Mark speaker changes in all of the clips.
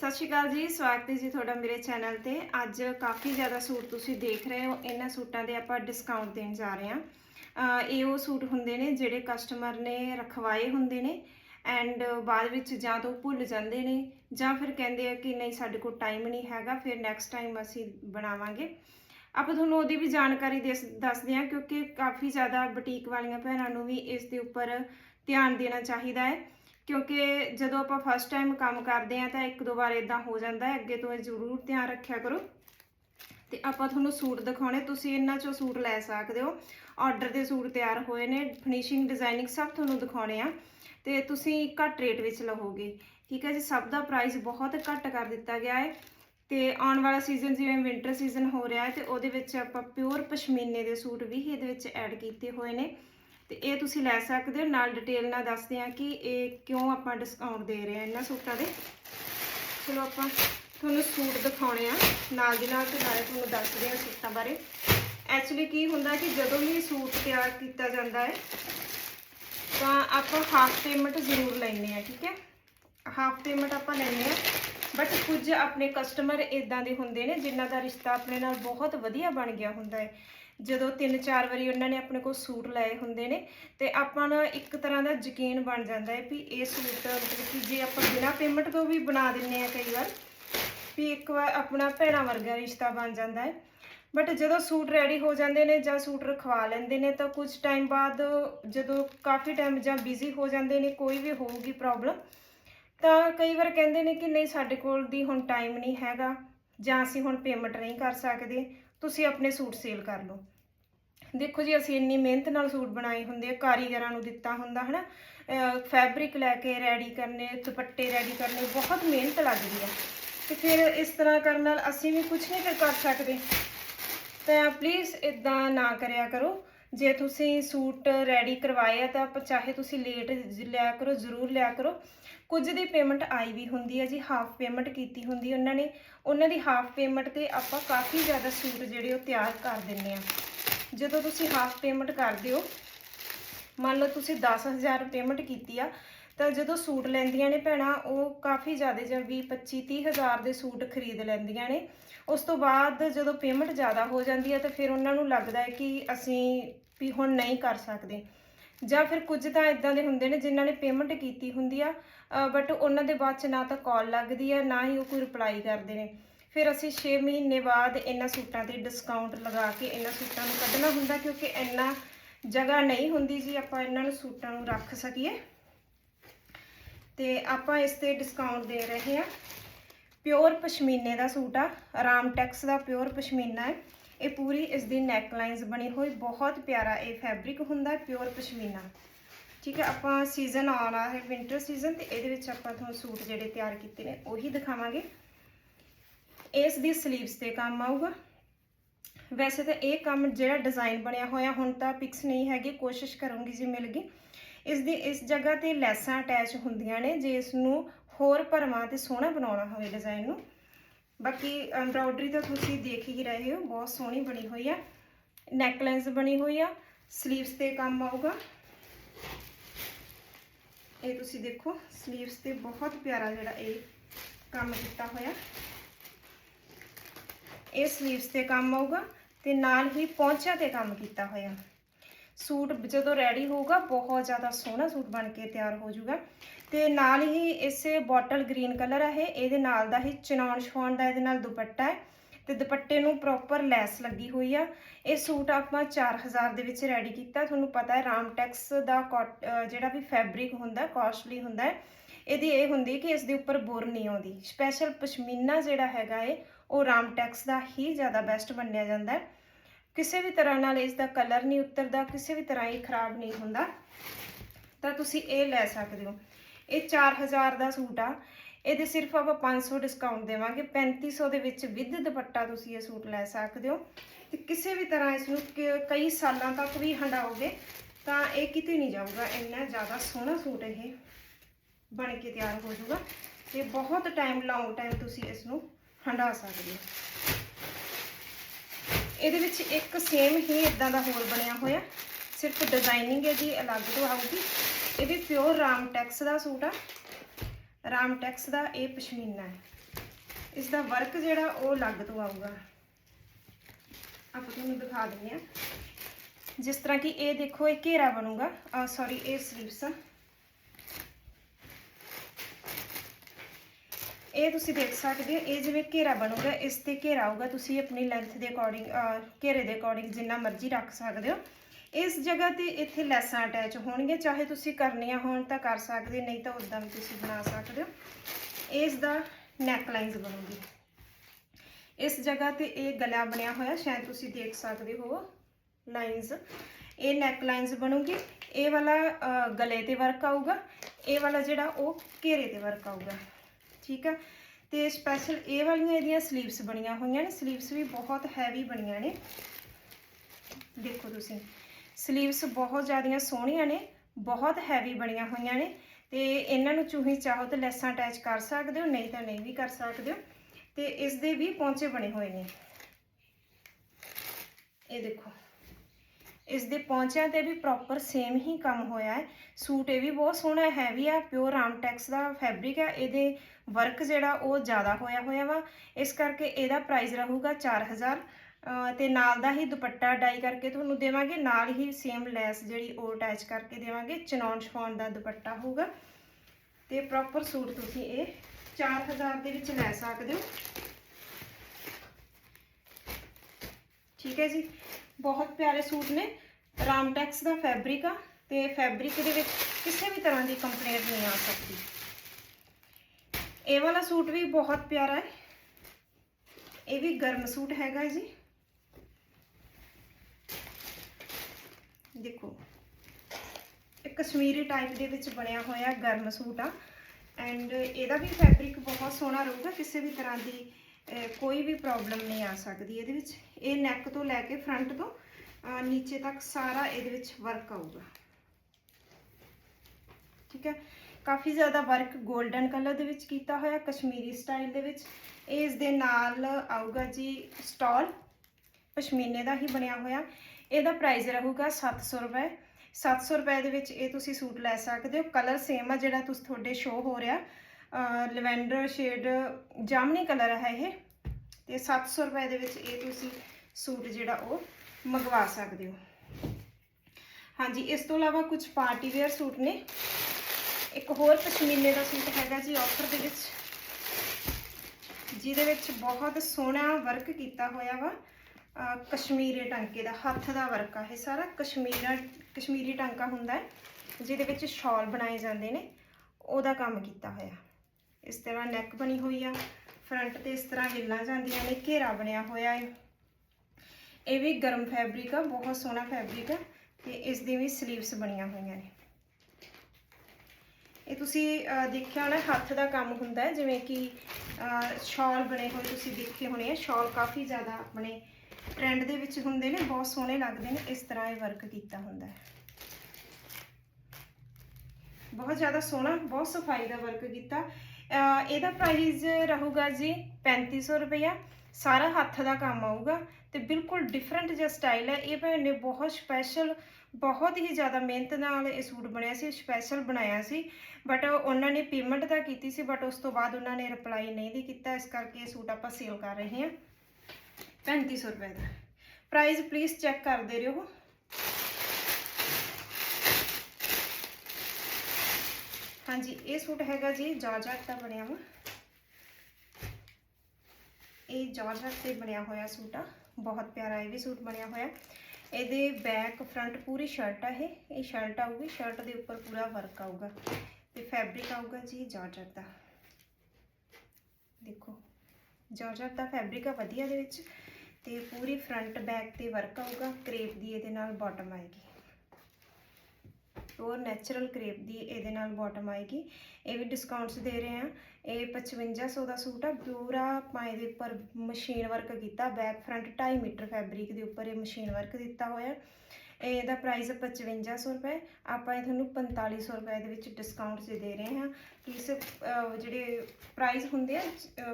Speaker 1: ਸਤਿ ਸ਼੍ਰੀ ਅਕਾਲ ਜੀ, ਸਵਾਗਤ ਹੈ ਜੀ ਤੁਹਾਡਾ ਮੇਰੇ ਚੈਨਲ ਤੇ। ਅੱਜ ਕਾਫੀ ਜ਼ਿਆਦਾ ਸੂਟ ਤੁਸੀਂ ਦੇਖ ਰਹੇ ਹੋ। ਇਹਨਾਂ ਸੂਟਾਂ ਦੇ ਆਪਾਂ ਡਿਸਕਾਊਂਟ ਦੇਣ ਜਾ ਰਹੇ ਹਾਂ। ਇਹ ਉਹ ਸੂਟ ਹੁੰਦੇ ਨੇ ਜਿਹੜੇ ਕਸਟਮਰ ਨੇ ਰਖਵਾਏ ਹੁੰਦੇ ਨੇ ਐਂਡ ਬਾਅਦ ਵਿੱਚ ਜਾਂ ਤਾਂ ਉਹ ਭੁੱਲ ਜਾਂਦੇ ਨੇ ਜਾਂ ਫਿਰ ਕਹਿੰਦੇ ਆ ਕਿ ਨਹੀਂ, ਸਾਡੇ ਕੋਲ ਟਾਈਮ ਨਹੀਂ ਹੈਗਾ, ਫਿਰ ਨੈਕਸਟ ਟਾਈਮ ਅਸੀਂ ਬਣਾਵਾਂਗੇ। ਆਪਾਂ ਤੁਹਾਨੂੰ ਉਹਦੀ ਵੀ ਜਾਣਕਾਰੀ ਦੇਸ- ਦੱਸਦੇ ਹਾਂ ਕਿਉਂਕਿ ਕਾਫੀ ਜ਼ਿਆਦਾ ਬੁਟੀਕ ਵਾਲੀਆਂ ਭੈਣਾਂ ਨੂੰ ਵੀ ਇਸ ਦੇ ਉੱਪਰ ਧਿਆਨ ਦੇਣਾ ਚਾਹੀਦਾ ਹੈ। ਕਿਉਂਕਿ ਜਦੋਂ ਆਪਾਂ ਫਸਟ ਟਾਈਮ ਕੰਮ ਕਰਦੇ ਆ ਤਾਂ ਇੱਕ ਦੋ ਵਾਰ ਇਦਾਂ ਹੋ ਜਾਂਦਾ ਹੈ, ਅੱਗੇ ਤੋਂ ਇਹ ਜ਼ਰੂਰ ਧਿਆਨ ਰੱਖਿਆ ਕਰੋ। ਤੇ ਆਪਾਂ ਤੁਹਾਨੂੰ ਸੂਟ ਦਿਖਾਉਣੇ, ਤੁਸੀਂ ਇਹਨਾਂ ਚੋਂ ਸੂਟ ਲੈ ਸਕਦੇ ਹੋ। ਆਰਡਰ ਦੇ ਸੂਟ ਤਿਆਰ ਹੋਏ ਨੇ ਫਿਨਿਸ਼ਿੰਗ ਡਿਜ਼ਾਈਨਿੰਗ ਸਭ ਤੁਹਾਨੂੰ ਦਿਖਾਉਣੇ ਆ। ਤੇ ਤੁਸੀਂ ਘੱਟ ਰੇਟ ਵਿੱਚ ਲਵੋਗੇ, ਠੀਕ ਹੈ ਜੀ? ਸਭ ਦਾ ਪ੍ਰਾਈਸ ਬਹੁਤ ਘੱਟ ਕਰ ਦਿੱਤਾ ਗਿਆ ਹੈ। ਤੇ ਆਉਣ ਵਾਲਾ ਸੀਜ਼ਨ ਜਿਵੇਂ ਵਿੰਟਰ ਸੀਜ਼ਨ ਹੋ ਰਿਹਾ ਹੈ, ਤੇ ਉਹਦੇ ਵਿੱਚ ਆਪਾਂ ਪਿਓਰ ਪਸ਼ਮੀਨੇ ਦੇ ਸੂਟ ਵੀ ਇਹਦੇ ਵਿੱਚ ਐਡ ਕੀਤੇ ਹੋਏ ਨੇ। ਤੇ ਇਹ ਤੁਸੀਂ ਲੈ ਸਕਦੇ ਹੋ। ਨਾਲ ਡਿਟੇਲ ਨਾਲ ਦੱਸਦੇ ਹਾਂ ਕਿ ਇਹ ਕਿਉਂ ਆਪਾਂ ਡਿਸਕਾਊਂਟ ਦੇ ਰਹੇ ਹਾਂ ਇਹਨਾਂ ਸੂਟਾਂ ਦੇ। ਚਲੋ ਆਪਾਂ ਤੁਹਾਨੂੰ ਸੂਟ ਦਿਖਾਉਣੇ ਆ। ਨਾਲ ਦੀ ਨਾਲ ਤੇ ਨਾਲੇ ਤੁਹਾਨੂੰ ਦੱਸਦੇ ਹਾਂ ਸੂਟਾਂ ਬਾਰੇ। ਐਕਚੁਅਲੀ ਕੀ ਹੁੰਦਾ ਕਿ ਜਦੋਂ ਵੀ ਸੂਟ ਤਿਆਰ ਕੀਤਾ ਜਾਂਦਾ ਹੈ, ਤਾਂ ਆਪਾਂ ਹਾਫ ਪੇਮੈਂਟ ਜ਼ਰੂਰ ਲੈਂਦੇ ਆ ਠੀਕ ਹੈ? ਹਾਫ ਪੇਮੈਂਟ ਆਪਾਂ ਲੈਂਦੇ ਆ ਬਟ ਕੁਝ ਆਪਣੇ ਕਸਟਮਰ ਇਦਾਂ ਦੇ ਹੁੰਦੇ ਨੇ, ਜਿਨ੍ਹਾਂ ਦਾ ਰਿਸ਼ਤਾ ਆਪਣੇ ਨਾਲ ਬਹੁਤ ਵਧੀਆ ਬਣ ਗਿਆ ਹੁੰਦਾ ਹੈ। ਜਦੋਂ ਤਿੰਨ ਚਾਰ ਵਾਰੀ ਉਹਨਾਂ ਨੇ ਆਪਣੇ ਕੋਲ ਸੂਟ ਲਏ ਹੁੰਦੇ ਨੇ, ਤੇ ਆਪਾਂ ਨੂੰ ਇੱਕ ਤਰ੍ਹਾਂ ਦਾ ਯਕੀਨ ਬਣ ਜਾਂਦਾ ਹੈ ਵੀ ਇਹ ਸੂਟ ਮਤਲਬ ਕਿ ਜੇ ਆਪਾਂ ਬਿਨਾਂ ਪੇਮੈਂਟ ਤੋਂ ਵੀ ਬਣਾ ਦਿੰਨੇ ਆ ਕਈ ਵਾਰ, ਵੀ ਇੱਕ ਵਾਰ ਆਪਣਾ ਭੈਣਾ ਵਰਗਾ ਰਿਸ਼ਤਾ ਬਣ ਜਾਂਦਾ ਹੈ। ਬਟ ਜਦੋਂ ਸੂਟ ਰੈਡੀ ਹੋ ਜਾਂਦੇ ਨੇ ਜਾਂ ਸੂਟ ਰਖਵਾ ਲੈਂਦੇ ਨੇ, ਤਾਂ ਕੁਝ ਟਾਈਮ ਬਾਅਦ ਜਦੋਂ ਕਾਫੀ ਟਾਈਮ ਜਾਂ ਬਿਜ਼ੀ ਹੋ ਜਾਂਦੇ ਨੇ, ਕੋਈ ਵੀ ਹੋਊਗੀ ਪ੍ਰੋਬਲਮ ਤਾਂ ਕਈ ਵਾਰ ਕਹਿੰਦੇ ਨੇ ਕਿ ਨਹੀਂ ਸਾਡੇ ਕੋਲ ਦੀ ਹੁਣ ਟਾਈਮ ਨਹੀਂ ਹੈਗਾ, ਜਾਂ ਅਸੀਂ ਹੁਣ ਪੇਮੈਂਟ ਨਹੀਂ ਕਰ ਸਕਦੇ। ਤੁਸੀਂ ਆਪਣੇ ਸੂਟ ਸੇਲ ਕਰ ਲਓ। ਦੇਖੋ ਜੀ, ਅਸੀਂ ਇੰਨੀ ਮਿਹਨਤ ਨਾਲ ਸੂਟ ਬਣਾਏ ਹੁੰਦੇ ਆ, ਕਾਰੀਗਰਾਂ ਨੂੰ ਦਿੱਤਾ ਹੁੰਦਾ, ਹਨਾ? ਫੈਬਰਿਕ ਲੈ ਕੇ ਰੈਡੀ ਕਰਨੇ, ਦੁਪੱਟੇ ਰੈਡੀ ਕਰਨੇ, ਬਹੁਤ ਮਿਹਨਤ ਲੱਗਦੀ ਆ। ਤੇ ਫਿਰ ਇਸ ਤਰ੍ਹਾਂ ਕਰਨ ਨਾਲ ਅਸੀਂ ਵੀ ਕੁਝ ਨਹੀਂ ਫਿਰ ਕਰ ਸਕਦੇ। ਤਾਂ ਪਲੀਜ਼ ਇਦਾਂ ਨਾ ਕਰਿਆ ਕਰੋ। ਜੇ ਤੁਸੀਂ ਸੂਟ ਰੈਡੀ ਕਰਵਾਏ ਆ, ਤਾਂ ਚਾਹੇ ਤੁਸੀਂ ਲੇਟ ਲਿਆ ਕਰੋ, ਜ਼ਰੂਰ ਲਿਆ ਕਰੋ। ਕੁਝ ਦੀ ਪੇਮੈਂਟ ਆਈ ਵੀ ਹੁੰਦੀ ਹੈ ਜੀ ਹਾਫ ਪੇਮੈਂਟ ਕੀਤੀ ਹੁੰਦੀ ਉਹਨਾਂ ਨੇ, ਉਹਨਾਂ ਦੀ ਹਾਫ ਪੇਮੈਂਟ ਤੇ ਆਪਾਂ ਕਾਫੀ ਜ਼ਿਆਦਾ ਸੂਟ ਜਿਹੜੇ ਉਹ ਤਿਆਰ ਕਰ ਦਿੰਨੇ ਆ ਜਦੋਂ ਤੁਸੀਂ ਹਾਫ ਪੇਮੈਂਟ ਕਰਦੇ ਹੋ, ਮੰਨ ਲਓ ਤੁਸੀਂ 10000 ਪੇਮੈਂਟ ਕੀਤੀ ਆ, ਤਾਂ ਜਦੋਂ ਸੂਟ ਲੈਂਦੀਆਂ ਨੇ ਭੈਣਾਂ, ਉਹ ਕਾਫੀ ਜ਼ਿਆਦਾ ਜਾਂ 20 25 30000 ਦੇ ਸੂਟ ਖਰੀਦ ਲੈਂਦੀਆਂ ਨੇ। ਉਸ ਤੋਂ ਬਾਅਦ ਜਦੋਂ ਪੇਮੈਂਟ ਜ਼ਿਆਦਾ ਹੋ ਜਾਂਦੀ ਹੈ ਤਾਂ ਫਿਰ ਉਹਨਾਂ ਨੂੰ ਲੱਗਦਾ ਹੈ ਕਿ ਅਸੀਂ ਵੀ ਹੁਣ ਨਹੀਂ ਕਰ ਸਕਦੇ। ਜਾਂ ਫਿਰ ਕੁਝ ਤਾਂ ਇਦਾਂ ਦੇ ਹੁੰਦੇ ਨੇ ਜਿਨ੍ਹਾਂ ਨੇ ਪੇਮੈਂਟ ਕੀਤੀ ਹੁੰਦੀ ਆ ਬਟ ਉਹਨਾਂ ਦੇ ਬਾਅਦ ਚ ਨਾ ਤਾਂ ਕਾਲ ਲੱਗਦੀ ਆ, ਨਾ ਹੀ ਉਹ ਕੋਈ ਰਿਪਲਾਈ ਕਰਦੇ ਨੇ। ਫਿਰ ਅਸੀਂ 6 ਮਹੀਨੇ ਬਾਅਦ ਇਹਨਾਂ ਸੂਟਾਂ ਤੇ ਡਿਸਕਾਊਂਟ ਲਗਾ ਕੇ ਇਹਨਾਂ ਸੂਟਾਂ ਨੂੰ ਕੱਢਣਾ ਹੁੰਦਾ, ਕਿਉਂਕਿ ਇੰਨਾ ਜਗ੍ਹਾ ਨਹੀਂ ਹੁੰਦੀ ਜੀ ਆਪਾਂ ਇਹਨਾਂ ਨੂੰ ਸੂਟਾਂ ਨੂੰ ਰੱਖ ਸਕੀਏ। ਤੇ ਆਪਾਂ ਇਸ ਤੇ ਡਿਸਕਾਊਂਟ ਦੇ ਰਹੇ ਹਾਂ ਪਿਓਰ ਪਸ਼ਮੀਨੇ ਦਾ ਸੂਟ ਆ ਆਰਾਮ ਟੈਕਸ ਦਾ ਪਿਓਰ ਪਸ਼ਮੀਨਾ ਹੈ। ਇਹ ਪੂਰੀ ਇਸ ਦੀ ਨੈਕ ਲਾਈਨਸ ਬਣੀ ਹੋਈ, ਬਹੁਤ ਪਿਆਰਾ ਇਹ ਫੈਬਰਿਕ ਹੁੰਦਾ ਪਿਓਰ ਪਸ਼ਮੀਨਾ। ਠੀਕ ਹੈ, ਆਪਾਂ ਸੀਜ਼ਨ ਆਉਣ ਆਉਣਾ ਹੈ ਵਿੰਟਰ ਸੀਜ਼ਨ ਤੇ ਇਹਦੇ ਵਿੱਚ ਆਪਾਂ ਤੁਹਾਨੂੰ ਸੂਟ ਜਿਹੜੇ ਤਿਆਰ ਕੀਤੇ ਨੇ, ਉਹੀ ਦਿਖਾਵਾਂਗੇ। ਇਸ ਦੀ ਸਲੀਵਸ ਤੇ ਕੰਮ ਆਊਗਾ। ਵੈਸੇ ਤਾਂ ਇਹ ਕੰਮ ਜਿਹੜਾ ਡਿਜ਼ਾਈਨ ਬਣਿਆ ਹੋਇਆ, ਹੁਣ ਤਾਂ ਪਿਕਸ ਨਹੀਂ ਹੈਗੀ, ਕੋਸ਼ਿਸ਼ ਕਰੂੰਗੀ ਜੀ ਮਿਲ ਗਈ। ਇਸ ਦੀ, ਇਸ ਜਗ੍ਹਾ ਤੇ ਲੈਸਾਂ ਅਟੈਚ ਹੁੰਦੀਆਂ ਨੇ, ਜੇ ਇਸ ਨੂੰ ਹੋਰ ਭਰਵਾਂ ਤੇ ਸੋਹਣਾ ਬਣਾਉਣਾ ਹੋਵੇ ਡਿਜ਼ਾਈਨ ਨੂੰ। ਬਾਕੀ ਐਮਬ੍ਰਾਇਡਰੀ ਤਾਂ ਤੁਸੀਂ ਦੇਖ ਹੀ ਰਹੇ ਹੋ, ਬਹੁਤ ਸੋਹਣੀ ਬਣੀ ਹੋਈ ਆ। ਨੈਕ ਬਣੀ ਹੋਈ ਆ ਸਲੀਵਸ ਤੇ ਕੰਮ ਆਊਗਾ। ਇਹ ਤੁਸੀਂ ਦੇਖੋ ਸਲੀਵਸ ਤੇ ਬਹੁਤ ਪਿਆਰਾ ਜਿਹੜਾ ਇਹ ਕੰਮ ਕੀਤਾ ਹੋਇਆ। ਇਹ ਸਲੀਵਸ ਤੇ ਕੰਮ ਆਊਗਾ ਤੇ ਨਾਲ ਹੀ ਪੌਂਚਿਆਂ ਤੇ ਕੰਮ ਕੀਤਾ ਹੋਇਆ। ਸੂਟ ਜਦੋਂ ਰੈਡੀ ਹੋਊਗਾ, ਬਹੁਤ ਜ਼ਿਆਦਾ ਸੋਹਣਾ ਸੂਟ ਬਣ ਕੇ ਤਿਆਰ ਹੋ ਜਾਊਗਾ। ਤੇ ਨਾਲ ਹੀ ਇਸੇ ਬੋਟਲ ਗ੍ਰੀਨ ਕਲਰ ਹੈ ਇਹਦੇ ਨਾਲ ਦਾ ਹੀ ਚਨੌਨ ਸ਼ਫੋਨ ਦਾ ਇਹਦੇ ਨਾਲ ਦੁਪੱਟਾ ਹੈ। ਤੇ ਦੁਪੱਟੇ ਨੂੰ ਪ੍ਰੋਪਰ ਲੈਸ ਲੱਗੀ ਹੋਈ ਆ। ਇਹ ਸੂਟ ਆਪਾਂ 4000 ਦੇ ਵਿੱਚ ਰੈਡੀ ਕੀਤਾ। ਤੁਹਾਨੂੰ ਪਤਾ ਹੈ ਰਾਮਟੈਕਸ ਦਾ ਕੋਟ- ਜਿਹੜਾ ਵੀ ਫੈਬਰਿਕ ਹੁੰਦਾ ਕਾਸਟਲੀ ਹੁੰਦਾ ਹੈ, ਇਹਦੀ ਇਹ ਹੁੰਦੀ ਕਿ ਇਸ ਦੇ ਉੱਪਰ ਬੁਰ ਨਹੀਂ ਆਉਂਦੀ। ਸਪੈਸ਼ਲ ਪਸ਼ਮੀਨਾ ਜਿਹੜਾ ਹੈਗਾ ਏ, ਉਹ ਰਾਮਟੈਕਸ ਦਾ ਹੀ ਜ਼ਿਆਦਾ ਬੈਸਟ ਮੰਨਿਆ ਜਾਂਦਾ ਹੈ। ਕਿਸੇ ਵੀ ਤਰ੍ਹਾਂ ਨਾਲ ਇਸ ਦਾ ਕਲਰ ਨਹੀਂ ਉਤਰਦਾ, ਕਿਸੇ ਵੀ ਤਰ੍ਹਾਂ ਇਹ ਖਰਾਬ ਨਹੀਂ ਹੁੰਦਾ, ਤਾਂ ਤੁਸੀਂ ਇਹ ਲੈ ਸਕਦੇ ਹੋ। ਇਹ 4000 ਦਾ ਸੂਟ ਆ। ਇਹਦੇ ਸਿਰਫ ਆਪਾਂ 500 ਡਿਸਕਾਊਂਟ ਦੇਵਾਂਗੇ। 3500 ਦੇ ਵਿੱਚ ਵਿਦ ਦੁਪੱਟਾ ਤੁਸੀਂ ਇਹ ਸੂਟ ਲੈ ਸਕਦੇ ਹੋ। ਤੇ ਕਿਸੇ ਵੀ ਤਰ੍ਹਾਂ ਇਸ ਨੂੰ ਕਈ ਸਾਲਾਂ ਤੱਕ ਵੀ ਹੰਡਾਓਗੇ, ਤਾਂ ਇਹ ਕਿਤੇ ਨਹੀਂ ਜਾਊਗਾ। ਇੰਨਾ ਜ਼ਿਆਦਾ ਸੋਹਣਾ ਸੂਟ ਇਹ ਬਣ ਕੇ ਤਿਆਰ ਹੋ ਜਾਊਗਾ। ਤੇ ਬਹੁਤ ਟਾਈਮ ਲੌਂਗ ਟਾਈਮ ਤੁਸੀਂ ਇਸ ਨੂੰ ਹੰਡਾ ਸਕਦੇ ਹੋ। ਇਹਦੇ ਵਿੱਚ ਇੱਕ ਸੇਮ ਹੀ ਇਦਾਂ ਦਾ ਹੋਰ ਬਣਿਆ ਹੋਇਆ। ਸਿਰਫ ਡਿਜ਼ਾਈਨਿੰਗ ਇਹਦੀ ਅਲੱਗ ਤੋਂ ਆਊਗੀ। ਇਹ ਵੀ ਪਿਓਰ ਰਾਮਟੈਕਸ ਦਾ ਸੂਟ ਆ। ਰਾਮਟੈਕਸ ਦਾ ਇਹ ਪਸ਼ਮੀਨਾ ਹੈ। ਇਸ ਦਾ ਵਰਕ ਜਿਹੜਾ ਉਹ ਅਲੱਗ ਤੋਂ ਆਊਗਾ। ਆਪਾਂ ਤੁਹਾਨੂੰ ਦਿਖਾ ਦਿੰਦੇ ਆ ਜਿਸ ਤਰ੍ਹਾਂ ਕਿ ਇਹ ਦੇਖੋ, ਇਹ ਘੇਰਾ ਬਣੂਗਾ। ਸੌਰੀ ਇਹ ਸਲੀਵਸ ਆ। ਇਹ ਤੁਸੀਂ ਦੇਖ ਸਕਦੇ ਹੋ, ਇਹ ਜਿਵੇਂ ਘੇਰਾ ਬਣੂਗਾ, ਇਸ ਤੇ ਘੇਰਾ ਆਊਗਾ। ਤੁਸੀਂ ਆਪਣੀ ਲੈਂਥ ਦੇ ਅਕੋਰਡਿੰਗ ਘੇਰੇ ਦੇ ਅਕੋਰਡਿੰਗ ਜਿੰਨਾ ਮਰਜ਼ੀ ਰੱਖ ਸਕਦੇ ਹੋ। ਇਸ ਜਗ੍ਹਾ ਤੇ ਇੱਥੇ ਲੈਸਾਂ ਅਟੈਚ ਹੋਣਗੀਆਂ, ਚਾਹੇ ਤੁਸੀਂ ਕਰਨੀਆਂ ਹੋਣ ਤਾਂ ਕਰ ਸਕਦੇ, ਨਹੀਂ ਤਾਂ ਉਦਾਂ ਵੀ ਤੁਸੀਂ ਬਣਾ ਸਕਦੇ ਹੋ। ਇਸ ਦਾ ਨੈਕ ਲਾਈਨਸ ਬਣੂਗੀ। ਇਸ ਜਗ੍ਹਾ ਤੇ ਇਹ ਗਲਾ ਬਣਿਆ ਹੋਇਆ, ਸ਼ਾਇਦ ਤੁਸੀਂ ਦੇਖ ਸਕਦੇ ਹੋ ਲਾਈਨਸ ਇਹ ਨੈਕ ਲਾਈਨਸ ਬਣੂਗੀ। ਇਹ ਵਾਲਾ ਗਲੇ ਤੇ ਵਰਕ ਆਊਗਾ। ਇਹ ਵਾਲਾ ਜਿਹੜਾ, ਉਹ ਘੇਰੇ ਤੇ ਵਰਕ ਆਊਗਾ। ਠੀਕ ਆ? ਤੇ ਸਪੈਸ਼ਲ ਇਹ ਵਾਲੀਆਂ ਇਹਦੀਆਂ ਸਲੀਵਸ ਬਣੀਆਂ ਹੋਈਆਂ ਨੇ। ਸਲੀਵਸ ਵੀ ਬਹੁਤ ਹੈਵੀ ਬਣੀਆਂ ਨੇ। ਦੇਖੋ ਤੁਸੀਂ। ਸਲੀਵਸ ਬਹੁਤ ਜ਼ਿਆਦੀਆਂ ਸੋਹਣੀਆਂ ਨੇ, ਬਹੁਤ ਹੈਵੀ ਬਣੀਆਂ ਹੋਈਆਂ ਨੇ ਤੇ ਇਹਨਾਂ ਨੂੰ ਚੂਹੀ ਚਾਹੋ ਤਾਂ ਲੈਸਾਂ ਅਟੈਚ ਕਰ ਸਕਦੇ ਹੋ, ਨਹੀਂ ਤਾਂ ਨਹੀਂ ਵੀ ਕਰ ਸਕਦੇ ਹੋ ਤੇ ਇਸ ਦੇ ਵੀ ਪੌਂਚੇ ਬਣੇ ਹੋਏ ਨੇ। ਇਹ ਦੇਖੋ, ਇਸ ਦੇ ਪੌਂਚਿਆਂ ਤੇ ਵੀ ਪ੍ਰੋਪਰ ਸੇਮ ਹੀ ਕੰਮ ਹੋਇਆ ਹੈ। ਸੂਟ ਇਹ ਵੀ ਬਹੁਤ ਸੋਹਣਾ ਹੈਵੀ ਆ ਪਿਓਰ ਰਾਮਟੈਕਸ ਦਾ ਫੈਬਰਿਕ ਆ, ਇਹਦੇ ਵਰਕ ਜਿਹੜਾ ਉਹ ਜ਼ਿਆਦਾ ਹੋਇਆ ਹੋਇਆ ਵਾ। ਇਸ ਕਰਕੇ ਇਹਦਾ ਪ੍ਰਾਈਸ ਰਹੂਗਾ 4000 ਅਹ ਤੇ ਨਾਲ ਦਾ ਹੀ ਦੁਪੱਟਾ ਡਾਈ ਕਰਕੇ ਤੁਹਾਨੂੰ ਦੇਵਾਂਗੇ, ਨਾਲ ਹੀ ਸੇਮ ਲੈਸ ਜਿਹੜੀ ਉਹ ਅਟੈਚ ਕਰਕੇ ਦੇਵਾਂਗੇ ਚਨੌਨ ਸ਼ਫੋਨ ਦਾ ਦੁਪੱਟਾ ਹੋਊਗਾ। ਤੇ ਪ੍ਰੋਪਰ ਸੂਟ ਤੁਸੀਂ ਇਹ 4000 ਦੇ ਵਿੱਚ ਲੈ ਸਕਦੇ ਹੋ। ਠੀਕ ਹੈ ਜੀ, ਬਹੁਤ ਪਿਆਰੇ ਸੂਟ ਨੇ। ਰਾਮਟੈਕਸ ਦਾ ਫੈਬਰਿਕ ਆ ਤੇ ਫੈਬਰਿਕ ਦੇ ਵਿੱਚ ਕਿਸੇ ਵੀ ਤਰ੍ਹਾਂ ਦੀ ਕੰਪਲੇਂਟ ਨਹੀਂ ਆ ਸਕਦੀ। ਇਹ ਵਾਲਾ ਸੂਟ ਵੀ ਬਹੁਤ ਪਿਆਰਾ ਹੈ। ਇਹ ਵੀ ਗਰਮ ਸੂਟ ਹੈਗਾ ਜੀ। ਦੇਖੋ ਇਹ ਕਸ਼ਮੀਰੀ ਟਾਈਪ ਦੇ ਵਿੱਚ ਬਣਿਆ ਹੋਇਆ ਗਰਮ ਸੂਟ ਆ। ਐਂਡ ਇਹਦਾ ਵੀ ਫੈਬਰਿਕ ਬਹੁਤ ਸੋਹਣਾ ਰਹੂਗਾ, ਕਿਸੇ ਵੀ ਤਰ੍ਹਾਂ ਦੀ ਕੋਈ ਵੀ ਪ੍ਰੋਬਲਮ ਨਹੀਂ ਆ ਸਕਦੀ ਇਹਦੇ ਵਿੱਚ। ਇਹ ਨੈਕ ਤੋਂ ਲੈ ਕੇ ਫਰੰਟ ਤੋਂ ਨੀਚੇ ਤੱਕ ਸਾਰਾ ਇਹਦੇ ਵਿੱਚ ਵਰਕ ਆਊਗਾ। ਠੀਕ ਹੈ? ਕਾਫੀ ਜ਼ਿਆਦਾ ਵਰਕ 골ਡਨ ਕਲਰ ਦੇ ਵਿੱਚ ਕੀਤਾ ਹੋਇਆ, ਕਸ਼ਮੀਰੀ ਸਟਾਈਲ ਦੇ ਵਿੱਚ। ਇਹ ਇਸ ਦੇ ਨਾਲ ਆਊਗਾ ਜੀ ਸਟਾਲ ਪਸ਼ਮੀਨੇ ਦਾ ਹੀ ਬਣਿਆ ਹੋਇਆ। ਇਹਦਾ ਪ੍ਰਾਈਸ ਰਹੂਗਾ 700 ਰੁਪਏ। 700 ਰੁਪਏ ਦੇ ਵਿੱਚ ਇਹ ਤੁਸੀਂ ਸੂਟ ਲੈ ਸਕਦੇ ਹੋ। ਕਲਰ ਸੇਮ ਆ ਜਿਹੜਾ ਤੁਸੀਂ ਤੁਹਾਡੇ ਸ਼ੋ ਹੋ ਰਿਹਾ। ਲਵੈਂਡਰ ਸ਼ੇਡ ਜਾਮਨੀ ਕਲਰ ਹੈ ਇਹ। ਤੇ 700 ਰੁਪਏ ਦੇ ਵਿੱਚ ਇਹ ਤੁਸੀਂ ਸੂਟ ਜਿਹੜਾ ਉਹ ਮੰਗਵਾ ਸਕਦੇ ਹੋ। ਹਾਂਜੀ, ਇਸ ਤੋਂ ਇਲਾਵਾ ਕੁਝ ਪਾਰਟੀ ਵੇਅਰ ਸੂਟ ਨੇ। ਇੱਕ ਹੋਰ ਪਸ਼ਮੀਨੇ ਦਾ ਸੂਟ ਹੈਗਾ ਜੀ ਆਫਰ ਦੇ ਵਿੱਚ। ਜਿਹਦੇ ਵਿੱਚ ਬਹੁਤ ਸੋਹਣਾ ਵਰਕ ਕੀਤਾ ਹੋਇਆ ਵਾ। ਕਸ਼ਮੀਰੀ ਟਾਂਕੇ ਦਾ ਹੱਥ ਦਾ ਵਰਕ ਆ ਇਹ ਸਾਰਾ। ਕਸ਼ਮੀਰਾ ਕਸ਼ਮੀਰੀ ਟਾਂਕਾ ਹੁੰਦਾ ਹੈ ਜਿਹਦੇ ਵਿੱਚ ਸ਼ਾਲ ਬਣਾਏ ਜਾਂਦੇ ਨੇ ਉਹਦਾ ਕੰਮ ਕੀਤਾ ਹੋਇਆ। ਇਸ ਤਰ੍ਹਾਂ ਨੈਕ ਬਣੀ ਹੋਈ ਆ ਫਰੰਟ ਤੇ ਇਸ ਤਰ੍ਹਾਂ ਹਿੱਲਾਂ ਜਾਂਦੀਆਂ ਨੇ ਘੇਰਾ ਬਣਿਆ ਹੋਇਆ ਹੈ। ਇਹ ਵੀ ਗਰਮ ਫੈਬਰਿਕ ਆ ਬਹੁਤ ਸੋਹਣਾ ਫੈਬਰਿਕ ਆ ਤੇ ਇਸ ਦੀ ਵੀ ਸਲੀਵਸ ਬਣੀਆਂ ਹੋਈਆਂ ਨੇ। ਇਹ ਤੁਸੀਂ ਦੇਖਿਆ ਹੋਣਾ ਹੱਥ ਦਾ ਕੰਮ ਹੁੰਦਾ ਹੈ ਜਿਵੇਂ ਕਿ ਅਹ, ਸ਼ਾਲ ਬਣੇ ਹੋਏ ਤੁਸੀਂ ਦੇਖੇ ਹੋਣੇ ਆ ਸ਼ਾਲ ਕਾਫੀ ਜ਼ਿਆਦਾ ਆਪਣੇ ਟ੍ਰੈਂਡ ਦੇ ਵਿੱਚ ਹੁੰਦੇ ਨੇ, ਬਹੁਤ ਸੋਹਣੇ ਲੱਗਦੇ ਨੇ, ਇਸ ਤਰ੍ਹਾਂ ਇਹ ਵਰਕ ਕੀਤਾ ਹੁੰਦਾ ਹੈ। ਬਹੁਤ ਜ਼ਿਆਦਾ ਸੋਹਣਾ, ਬਹੁਤ ਸਫ਼ਾਈ ਦਾ ਵਰਕ ਕੀਤਾ। ਇਹਦਾ ਪ੍ਰਾਈਸ ਰਹੂਗਾ ਜੀ 3500 ਰੁਪਇਆ। ਸਾਰਾ ਹੱਥ ਦਾ ਕੰਮ ਆਊਗਾ ਤੇ ਬਿਲਕੁਲ ਡਿਫਰੈਂਟ ਜਿਹਾ ਸਟਾਈਲ ਹੈ। ਇਹ ਭੈਣ ਨੇ ਬਹੁਤ ਸਪੈਸ਼ਲ ਬਹੁਤ ਹੀ ਜ਼ਿਆਦਾ ਮਿਹਨਤ ਨਾਲ ਇਹ ਸੂਟ ਬਣਿਆ ਸੀ ਸਪੈਸ਼ਲ ਬਣਾਇਆ ਸੀ। ਬਟ ਉਹਨਾਂ ਨੇ ਪੇਮੈਂਟ ਤਾਂ ਕੀਤੀ ਸੀ ਬਟ ਉਸ ਤੋਂ ਬਾਅਦ ਉਹਨਾਂ ਨੇ ਰਿਪਲਾਈ ਨਹੀਂ ਕੀਤਾ। ਇਸ ਕਰਕੇ ਇਹ ਸੂਟ ਆਪਾਂ ਸੇਲ ਕਰ ਰਹੇ ਹਾਂ। 3500 ਰੁਪਏ ਦਾ। ਪ੍ਰਾਈਸ ਪਲੀਜ਼ ਚੈੱਕ ਕਰਦੇ ਰਹੋ। ਹਾਂਜੀ, ਇਹ ਸੂਟ ਹੈਗਾ ਜੀ ਜਾਰਜਟ ਦਾ ਬਣਿਆ ਵਾ। ਇਹ ਜਾਰਜਟ ਤੇ ਬਣਿਆ ਹੋਇਆ ਸੂਟ ਆ। ਬਹੁਤ ਪਿਆਰਾ ਇਹ ਵੀ ਸੂਟ ਬਣਿਆ ਹੋਇਆ। ਇਹਦੇ ਬੈਕ ਫਰੰਟ ਪੂਰੀ ਸ਼ਰਟ ਆ ਇਹ। ਇਹ ਸ਼ਰਟ ਆਊਗੀ ਸ਼ਰਟ ਦੇ ਉੱਪਰ ਪੂਰਾ ਵਰਕ ਆਊਗਾ। ਤੇ ਫੈਬਰਿਕ ਆਊਗਾ ਜੀ ਜਾਰਜਟ ਦਾ। ਦੇਖੋ, ਜਾਰਜਟ ਦਾ ਫੈਬਰਿਕ ਆ ਵਧੀਆ ਦੇ ਵਿੱਚ। ਤੇ ਪੂਰੀ ਫਰੰਟ ਬੈਕ ਤੇ ਵਰਕ ਆਊਗਾ ਕਰੇਪ ਦੀ ਇਹਦੇ ਨਾਲ ਬਾਟਮ ਆਏਗੀ। ਪਿਓਰ ਨੈਚੁਰਲ ਕਰੇਪ ਦੀ ਇਹਦੇ ਨਾਲ ਬਾਟਮ ਆਏਗੀ। ਇਹ ਵੀ ਡਿਸਕਾਊਂਟਸ ਦੇ ਰਹੇ ਆ ਇਹ 5500 ਦਾ ਸੂਟ ਆ, ਪੂਰਾ ਆਪਾਂ ਇਹਦੇ ਉੱਪਰ ਮਸ਼ੀਨ ਵਰਕ ਕੀਤਾ ਬੈਕ ਫਰੰਟ 2.5 ਮੀਟਰ ਫੈਬਰਿਕ ਦੇ ਉੱਪਰ ਇਹ ਮਸ਼ੀਨ ਵਰਕ ਦਿੱਤਾ ਹੋਇਆ। ਇਹਦਾ ਪ੍ਰਾਈਸ 5500 ਰੁਪਏ, ਆਪਾਂ ਇਹ ਤੁਹਾਨੂੰ 4500 ਰੁਪਏ ਦੇ ਵਿੱਚ ਡਿਸਕਾਊਂਟ 'ਚ ਦੇ ਰਹੇ ਹਾਂ। ਪਲੀਜ਼ ਜਿਹੜੇ ਪ੍ਰਾਈਸ ਹੁੰਦੇ ਆ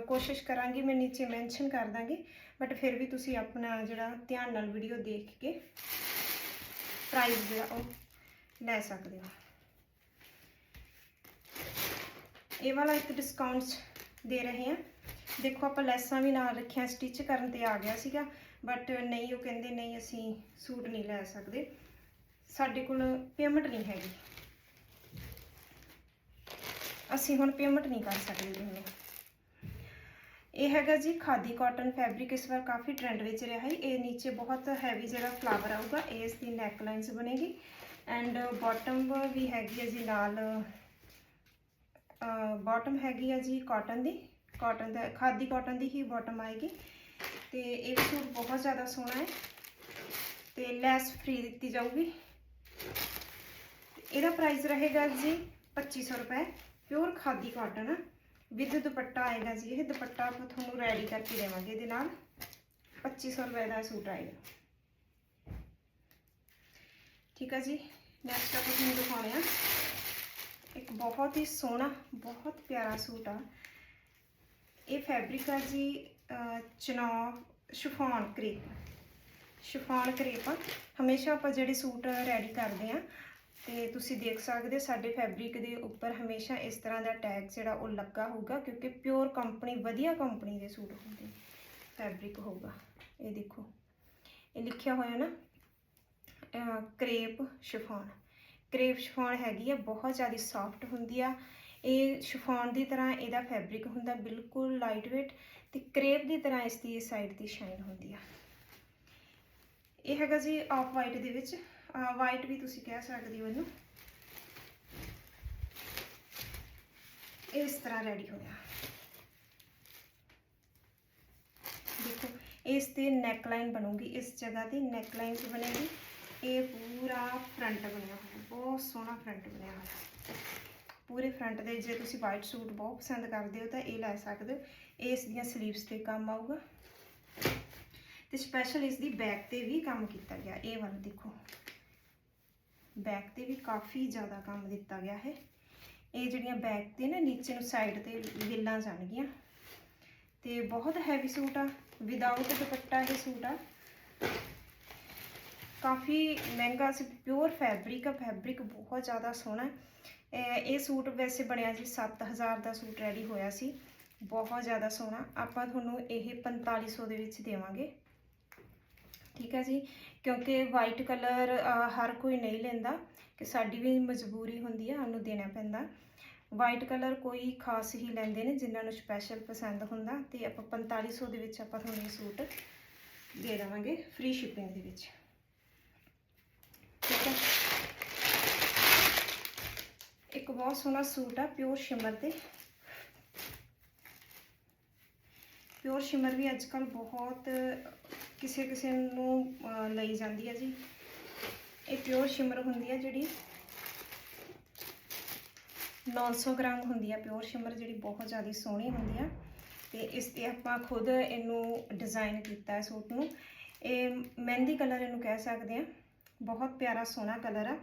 Speaker 1: ਕੋਸ਼ਿਸ਼ ਕਰਾਂਗੀ, ਮੈਂ ਨੀਚੇ ਮੈਂਸ਼ਨ ਕਰ ਦਾਂਗੀ। ਬਟ ਫਿਰ ਵੀ ਤੁਸੀਂ ਆਪਣਾ ਜਿਹੜਾ ਧਿਆਨ ਨਾਲ ਵੀਡੀਓ ਦੇਖ ਕੇ ਪ੍ਰਾਈਸ ਜਿਹੜਾ ਉਹ ਲੈ ਸਕਦੇ ਹੋ। ਇਹ ਵਾਲਾ ਇੱਕ ਡਿਸਕਾਊਂਟਸ ਦੇ ਰਹੇ ਹਾਂ। ਦੇਖੋ ਆਪਾਂ ਲੈਸਾਂ ਵੀ ਨਾਲ ਰੱਖੀਆਂ ਸਟਿਚ ਕਰਨ ਤੇ ਆ ਗਿਆ ਸੀਗਾ, ਬਟ ਨਹੀਂ, ਉਹ ਕਹਿੰਦੇ ਨਹੀਂ, ਅਸੀਂ ਸੂਟ ਨਹੀਂ ਲੈ ਸਕਦੇ। ਸਾਡੇ ਕੋਲ ਪੇਮੈਂਟ ਨਹੀਂ ਹੈਗੀ। ਅਸੀਂ ਹੁਣ ਪੇਮੈਂਟ ਨਹੀਂ ਕਰ ਸਕਦੇ ਇਹਨੂੰ ਇਹ ਹੈਗਾ ਜੀ ਖਾਦੀ ਕਾਟਨ ਫੈਬਰਿਕ ਇਸ ਵਾਰ ਕਾਫੀ ਟ੍ਰੈਂਡ ਵਿੱਚ ਰਿਹਾ ਹੈ। ਇਹ ਨੀਚੇ ਬਹੁਤ ਹੈਵੀ ਜਿਹੜਾ ਫਲਾਵਰ ਆਊਗਾ, ਇਹ ਇਸ ਦੀ ਨੈਕ ਲਾਈਨਸ ਬਣੇਗੀ ਐਂਡ ਬਾਟਮ ਵੀ ਹੈਗੀ ਹੈ ਜੀ ਨਾਲ ਬਾਟਮ ਹੈਗੀ ਹੈ ਜੀ ਕਾਟਨ ਦੀ। ਕਾਟਨ ਦਾ, ਖਾਦੀ ਕਾਟਨ ਦੀ ਹੀ ਬਾਟਮ ਆਏਗੀ ਤੇ ਇਹ ਸੂਟ ਬਹੁਤ ਜ਼ਿਆਦਾ ਸੋਹਣਾ ਹੈ ਤੇ ਲੈਸ ਫ੍ਰੀ ਦਿੱਤੀ ਜਾਊਗੀ। ਇਹਦਾ ਪ੍ਰਾਈਸ ਰਹੇਗਾ ਜੀ 2500 ਰੁਪਏ pure khadi cotton with dupatta ਆਏਗਾ ਜੀ, ਇਹ ਦੁਪੱਟਾ ਆਪਾਂ ਤੁਹਾਨੂੰ ਰੈਡੀ ਕਰਕੇ ਦੇਵਾਂਗੇ ਇਹਦੇ ਨਾਲ। 2500 ਰੁਪਏ ਦਾ ਸੂਟ ਆਏਗਾ। ਠੀਕ ਹੈ ਜੀ ਨੈਕਸਟ ਆਪਾਂ ਤੁਹਾਨੂੰ ਦਿਖਾਉਣੇ ਆ। ਇੱਕ ਬਹੁਤ ਹੀ ਸੋਹਣਾ, ਬਹੁਤ ਪਿਆਰਾ ਸੂਟ ਆ। ਇਹ ਫੈਬਰਿਕ ਆ ਜੀ ਚਨੌ ਸ਼ਿਫੋਨ ਕਰੇਪ। ਸ਼ਿਫੋਨ ਕਰੇਪ ਆ। ਹਮੇਸ਼ਾ ਆਪਾਂ ਜਿਹੜੇ ਸੂਟ ਰੈਡੀ ਕਰਦੇ ਆ ਤੇ ਤੁਸੀਂ ਦੇਖ ਸਕਦੇ ਹੋ ਸਾਡੇ ਫੈਬਰਿਕ ਦੇ ਉੱਪਰ ਹਮੇਸ਼ਾ ਇਸ ਤਰ੍ਹਾਂ ਦਾ ਟੈਗ ਜਿਹੜਾ ਉਹ ਲੱਗਾ ਹੋਊਗਾ, ਕਿਉਂਕਿ ਪਿਓਰ ਕੰਪਨੀ ਵਧੀਆ ਕੰਪਨੀ ਦੇ ਸੂਟ ਹੁੰਦੇ ਫੈਬਰਿਕ ਹੋਊਗਾ। ਇਹ ਦੇਖੋ, ਇਹ ਲਿਖਿਆ ਹੋਇਆ ਨਾ ਕਰੇਪ ਸ਼ਿਫੋਨ। ਕਰੇਪ ਸ਼ਿਫੋਨ ਹੈਗੀ ਆ, ਬਹੁਤ ਜ਼ਿਆਦਾ ਸੌਫਟ ਹੁੰਦੀ ਆ। ਇਹ ਸ਼ਿਫੋਨ ਦੀ ਤਰ੍ਹਾਂ ਇਹਦਾ ਫੈਬਰਿਕ ਹੁੰਦਾ, ਬਿਲਕੁਲ ਲਾਈਟ weight ਤੇ ਕਰੇਪ ਦੀ ਤਰ੍ਹਾਂ ਇਸ ਦੀ ਸਾਈਡ ਦੀ ਸ਼ਾਈਨ ਹੁੰਦੀ ਆ। ਇਹ ਹੈਗਾ ਜੀ ਆਫ ਵਾਈਟ ਦੇ ਵਿੱਚ। ਵਾਈਟ ਵੀ ਤੁਸੀਂ ਕਹਿ ਸਕਦੇ ਹੋ ਇਹਨੂੰ। ਇਸ ਤਰ੍ਹਾਂ ਰੈਡੀ ਹੋਇਆ। ਦੇਖੋ, ਇਸ ਤੇ ਨੈਕ ਲਾਈਨ ਬਣੂਗੀ, ਇਸ ਜਗ੍ਹਾ ਤੇ ਨੈਕ ਲਾਈਨ ਬਣੇਗੀ। ਇਹ ਪੂਰਾ ਫਰੰਟ ਬਣਿਆ ਹੋਇਆ, ਬਹੁਤ ਸੋਹਣਾ ਫਰੰਟ ਬਣਿਆ ਹੋਇਆ। ਪੂਰੇ ਫਰੰਟ ਦੇ, ਜੇ ਤੁਸੀਂ ਵਾਈਟ ਸੂਟ ਬਹੁਤ ਪਸੰਦ ਕਰਦੇ ਹੋ ਤਾਂ ਇਹ ਲੈ ਸਕਦੇ ਹੋ। ਇਹ ਇਸ ਦੀਆਂ ਸਲੀਵਸ ਤੇ ਕੰਮ ਆਊਗਾ। ਤੇ ਸਪੈਸ਼ਲ ਇਸ ਦੀ ਬੈਕ ਤੇ ਵੀ ਕੰਮ ਕੀਤਾ ਗਿਆ, ਇਹ ਵਾਲਾ ਦੇਖੋ। ਬੈਕ ਤੇ ਵੀ ਕਾਫੀ ਜ਼ਿਆਦਾ ਕੰਮ ਦਿੱਤਾ ਗਿਆ ਹੈ। ਇਹ ਜਿਹੜੀਆਂ ਬੈਕ ਤੇ ਨਾ ਨੀਚੇ ਨੂੰ ਸਾਈਡ ਤੇ ਗਿੱਲਾਂ ਜਾਣਗੀਆਂ। ਤੇ ਬਹੁਤ ਹੈਵੀ ਸੂਟ ਆ। ਵਿਦਆਊਟ ਦੁਪੱਟਾ ਇਹ ਸੂਟ ਆ। ਕਾਫੀ ਮਹਿੰਗਾ ਸੀ ਪਿਓਰ ਫੈਬਰਿਕ ਆ। ਫੈਬਰਿਕ ਬਹੁਤ ਜ਼ਿਆਦਾ ਸੋਹਣਾ ਇਹ ਇਹ ਸੂਟ ਵੈਸੇ ਬਣਿਆ ਸੀ 7000 ਦਾ ਸੂਟ ਰੈਡੀ ਹੋਇਆ ਸੀ। ਬਹੁਤ ਜ਼ਿਆਦਾ ਸੋਹਣਾ। ਆਪਾਂ ਤੁਹਾਨੂੰ ਇਹ 4500 ਦੇ ਵਿੱਚ ਦੇਵਾਂਗੇ। ਠੀਕ ਹੈ ਜੀ। ਕਿਉਂਕਿ ਵਾਈਟ ਕਲਰ ਹਰ ਕੋਈ ਨਹੀਂ ਲੈਂਦਾ ਕਿ ਸਾਡੀ ਵੀ ਮਜਬੂਰੀ ਹੁੰਦੀ ਆ, ਸਾਨੂੰ ਦੇਣਾ ਪੈਂਦਾ। ਵਾਈਟ ਕਲਰ ਕੋਈ ਖਾਸ ਹੀ ਲੈਂਦੇ ਨੇ ਜਿਨ੍ਹਾਂ ਨੂੰ ਸਪੈਸ਼ਲ ਪਸੰਦ ਹੁੰਦਾ ਤੇ ਆਪਾਂ 4500 ਦੇ ਵਿੱਚ ਆਪਾਂ ਤੁਹਾਨੂੰ ਇਹ ਸੂਟ ਦੇ ਦੇਵਾਂਗੇ ਫ੍ਰੀ ਸ਼ਿਪਿੰਗ ਦੇ ਵਿੱਚ। ਠੀਕ ਹੈ ਇੱਕ ਬਹੁਤ ਸੋਹਣਾ ਸੂਟ ਆ ਪਿਓਰ ਸ਼ਿਮਰ ਤੇ। ਪਿਓਰ ਸ਼ਿਮਰ ਵੀ ਅੱਜ ਕੱਲ ਬਹੁਤ ਕਿਸੇ ਕਿਸੇ ਨੂੰ ਲਈ ਜਾਂਦੀ ਹੈ ਜੀ। ਇਹ ਪਿਓਰ ਸ਼ਿਮਰ ਹੁੰਦੀ ਹੈ ਜਿਹੜੀ। 900 ਗ੍ਰਾਮ ਹੁੰਦੀ ਆ ਪਿਓਰ ਸ਼ਿਮਰ ਜਿਹੜੀ ਬਹੁਤ ਜ਼ਿਆਦਾ ਸੋਹਣੀ ਹੁੰਦੀ ਆ। ਤੇ ਇਸ ਤੇ ਆਪਾਂ ਖੁਦ ਇਹਨੂੰ ਡਿਜ਼ਾਈਨ ਕੀਤਾ ਹੈ ਸੂਟ ਨੂੰ। ਇਹ ਮਹਿੰਦੀ ਕਲਰ ਇਹਨੂੰ ਕਹਿ ਸਕਦੇ ਆ। ਬਹੁਤ ਪਿਆਰਾ ਸੋਹਣਾ ਕਲਰ ਆ।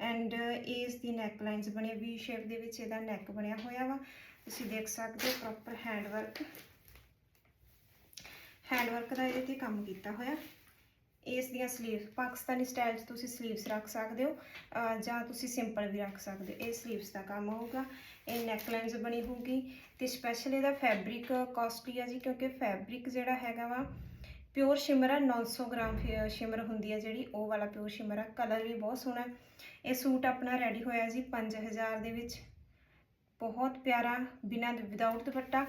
Speaker 1: ਐਂਡ ਇਸ ਦੀ ਨੈਕ ਲਾਈਨਸ ਬਣੀ ਵੀ ਸ਼ੇਪ ਦੇ ਵਿੱਚ ਇਹਦਾ ਨੈਕ ਬਣਿਆ ਹੋਇਆ ਵਾ। ਤੁਸੀਂ ਦੇਖ ਸਕਦੇ ਹੋ proper hand work hand work ਦਾ ਇਹਦੇ ਤੇ ਕੰਮ ਕੀਤਾ ਹੋਇਆ। ਇਸ ਦੀਆਂ ਸਲੀਵਸ ਪਾਕਿਸਤਾਨੀ ਸਟਾਈਲ 'ਚ ਤੁਸੀਂ ਸਲੀਵਸ ਰੱਖ ਸਕਦੇ ਹੋ ਜਾਂ ਤੁਸੀਂ ਸਿੰਪਲ ਵੀ ਰੱਖ ਸਕਦੇ ਹੋ। ਇਹ ਸਲੀਵਸ ਦਾ ਕੰਮ ਹੋਊਗਾ। ਇਹ ਨੈਕ ਬਣੀ ਹੋਊਗੀ ਤੇ ਸਪੈਸ਼ਲ ਇਹਦਾ ਫੈਬਰਿਕ ਕਾਸਟਲੀ ਆ ਜੀ, ਕਿਉਂਕਿ ਫੈਬਰਿਕ ਜਿਹੜਾ ਹੈਗਾ ਵਾ ਪਿਓਰ ਸ਼ਿਮਰ ਆ 900 ਗ੍ਰਾਮ ਸ਼ਿਮਰ ਹੁੰਦੀ ਆ ਜਿਹੜੀ, ਉਹ ਵਾਲਾ ਪਿਓਰ ਸ਼ਿਮਰ ਆ। ਕਲਰ ਵੀ ਬਹੁਤ ਸੋਹਣਾ ਇਹ ਸੂਟ ਆਪਣਾ ਰੈਡੀ ਹੋਇਆ ਜੀ 5000 ਦੇ ਵਿੱਚ। ਬਹੁਤ ਪਿਆਰਾ, ਬਿਨਾਂ ਵਿਦਆਊਟ ਦੁਪੱਟਾ।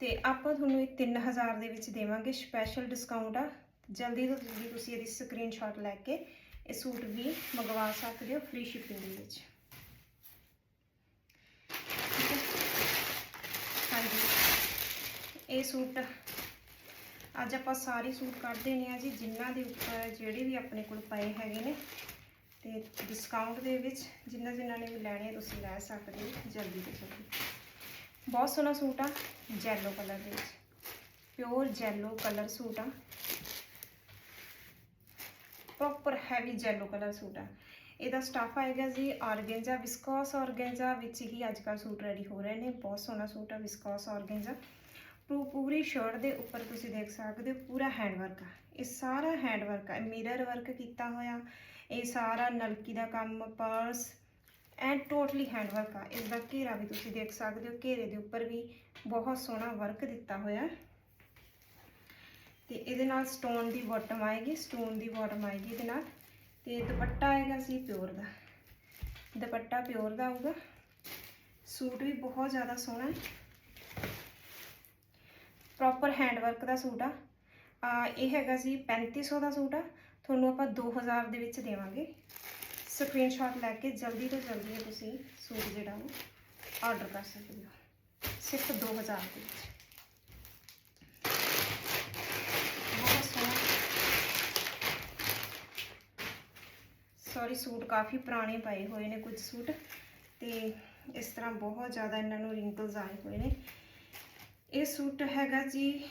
Speaker 1: ਤੇ ਆਪਾਂ ਤੁਹਾਨੂੰ ਇਹ 3000 ਦੇ ਵਿੱਚ ਦੇਵਾਂਗੇ ਸਪੈਸ਼ਲ ਡਿਸਕਾਊਂਟ ਆ। ਜਲਦੀ ਤੋਂ ਜਲਦੀ ਤੁਸੀਂ ਇਹਦੀ ਸਕਰੀਨਸ਼ਾਟ ਲੈ ਕੇ ਇਹ ਸੂਟ ਵੀ ਮੰਗਵਾ ਸਕਦੇ ਹੋ ਫ੍ਰੀ ਸ਼ਿਪਿੰਗ ਦੇ ਵਿੱਚ। ਹਾਂਜੀ। ਇਹ ਸੂਟ ਅੱਜ ਆਪਾਂ ਸਾਰੇ ਸੂਟ ਕੱਢ ਦੇਣੇ ਆ ਜੀ, ਜਿਨ੍ਹਾਂ ਦੇ ਉੱਪਰ ਜਿਹੜੇ ਵੀ ਆਪਣੇ ਕੋਲ ਪਏ ਹੈਗੇ ਨੇ। ਤੇ ਡਿਸਕਾਊਂਟ ਦੇ ਵਿੱਚ ਜਿਨ੍ਹਾਂ ਜਿਨ੍ਹਾਂ ਨੇ ਵੀ ਲੈਣੇ ਆ, ਤੁਸੀਂ ਲੈ ਸਕਦੇ ਹੋ ਜਲਦੀ ਤੋਂ ਜਲਦੀ। ਬਹੁਤ ਸੋਹਣਾ ਸੂਟ ਆ। ਜੈਲੋ ਕਲਰ ਦੇ ਵਿੱਚ। ਪਿਓਰ ਜੈਲੋ ਕਲਰ ਸੂਟ ਆ। Proper heavy yellow colour suit ਆ। ਇਹਦਾ ਸਟਾਫ ਆਏਗਾ ਜੀ ਆਰਗੈਂਜਾ ਵਿਸਕੋਸ ਆਰਗੈਂਜਾ ਵਿੱਚ ਹੀ ਅੱਜ ਕੱਲ੍ਹ ਸੂਟ ਰੈਡੀ ਹੋ ਰਹੇ ਨੇ। ਬਹੁਤ ਸੋਹਣਾ ਸੂਟ ਆ ਵਿਸਕੋਸ ਆਰਗੈਂਜਾ ਪੂ- ਪੂਰੀ ਸ਼ਰਟ ਦੇ ਉੱਪਰ ਤੁਸੀਂ ਦੇਖ ਸਕਦੇ ਹੋ, ਪੂਰਾ ਹੈਂਡ ਵਰਕ ਆ। ਇਹ ਸਾਰਾ ਹੈਂਡ ਵਰਕ ਆ ਮਿਰਰ ਵਰਕ ਕੀਤਾ ਹੋਇਆ। ਇਹ ਸਾਰਾ ਨਲਕੀ ਦਾ ਕੰਮ ਪਰਸ ਐਂਡ ਟੋਟਲੀ ਹੈਂਡ ਵਰਕ ਆ। ਇਸ ਦਾ ਘੇਰਾ ਵੀ ਤੁਸੀਂ ਦੇਖ ਸਕਦੇ ਹੋ। ਘੇਰੇ ਦੇ ਉੱਪਰ ਵੀ ਬਹੁਤ ਸੋਹਣਾ ਵਰਕ ਦਿੱਤਾ ਹੋਇਆ ਹੈ। ਤੇ ਇਹਦੇ ਨਾਲ ਸਟੋਨ ਦੀ ਬਾਟਮ ਆਏਗੀ। ਸਟੋਨ ਦੀ ਬਾਟਮ ਆਏਗੀ ਇਹਦੇ ਨਾਲ। ਤੇ ਦੁਪੱਟਾ ਆਏਗਾ ਸੀ ਪਿਓਰ ਦਾ। ਦੁਪੱਟਾ ਪਿਓਰ ਦਾ ਆਊਗਾ। ਸੂਟ ਵੀ ਬਹੁਤ ਜ਼ਿਆਦਾ ਸੋਹਣਾ ਹੈ। ਪ੍ਰੋਪਰ ਹੈਂਡ ਵਰਕ ਦਾ ਸੂਟ ਆ। ਆ, ਇਹ ਹੈਗਾ ਸੀ 3500 ਦਾ ਸੂਟ ਆ। ਤੁਹਾਨੂੰ ਆਪਾਂ 2000 ਦੇ ਵਿੱਚ ਦੇਵਾਂਗੇ। ਸਕਰੀਨਸ਼ਾਟ ਲੈ ਕੇ ਜਲਦੀ ਤੋਂ ਜਲਦੀ ਇਹ ਤੁਸੀਂ ਸੂਟ ਜਿਹੜਾ ਉਹ ਆਰਡਰ ਕਰ ਸਕਦੇ ਹੋ। ਸਿਰਫ 2000 ਦੇ ਵਿੱਚ। ਬਹੁਤ ਸੋਹਣਾ। ਸੌਰੀ ਸੂਟ ਕਾਫੀ ਪੁਰਾਣੇ ਪਏ ਹੋਏ ਨੇ ਕੁਝ ਸੂਟ। ਤੇ ਇਸ ਤਰ੍ਹਾਂ ਬਹੁਤ ਜ਼ਿਆਦਾ ਇਹਨਾਂ ਨੂੰ ਰਿੰਕਲਸ ਆਏ ਹੋਏ ਨੇ। ਇਹ ਸੂਟ ਹੈਗਾ ਜੀ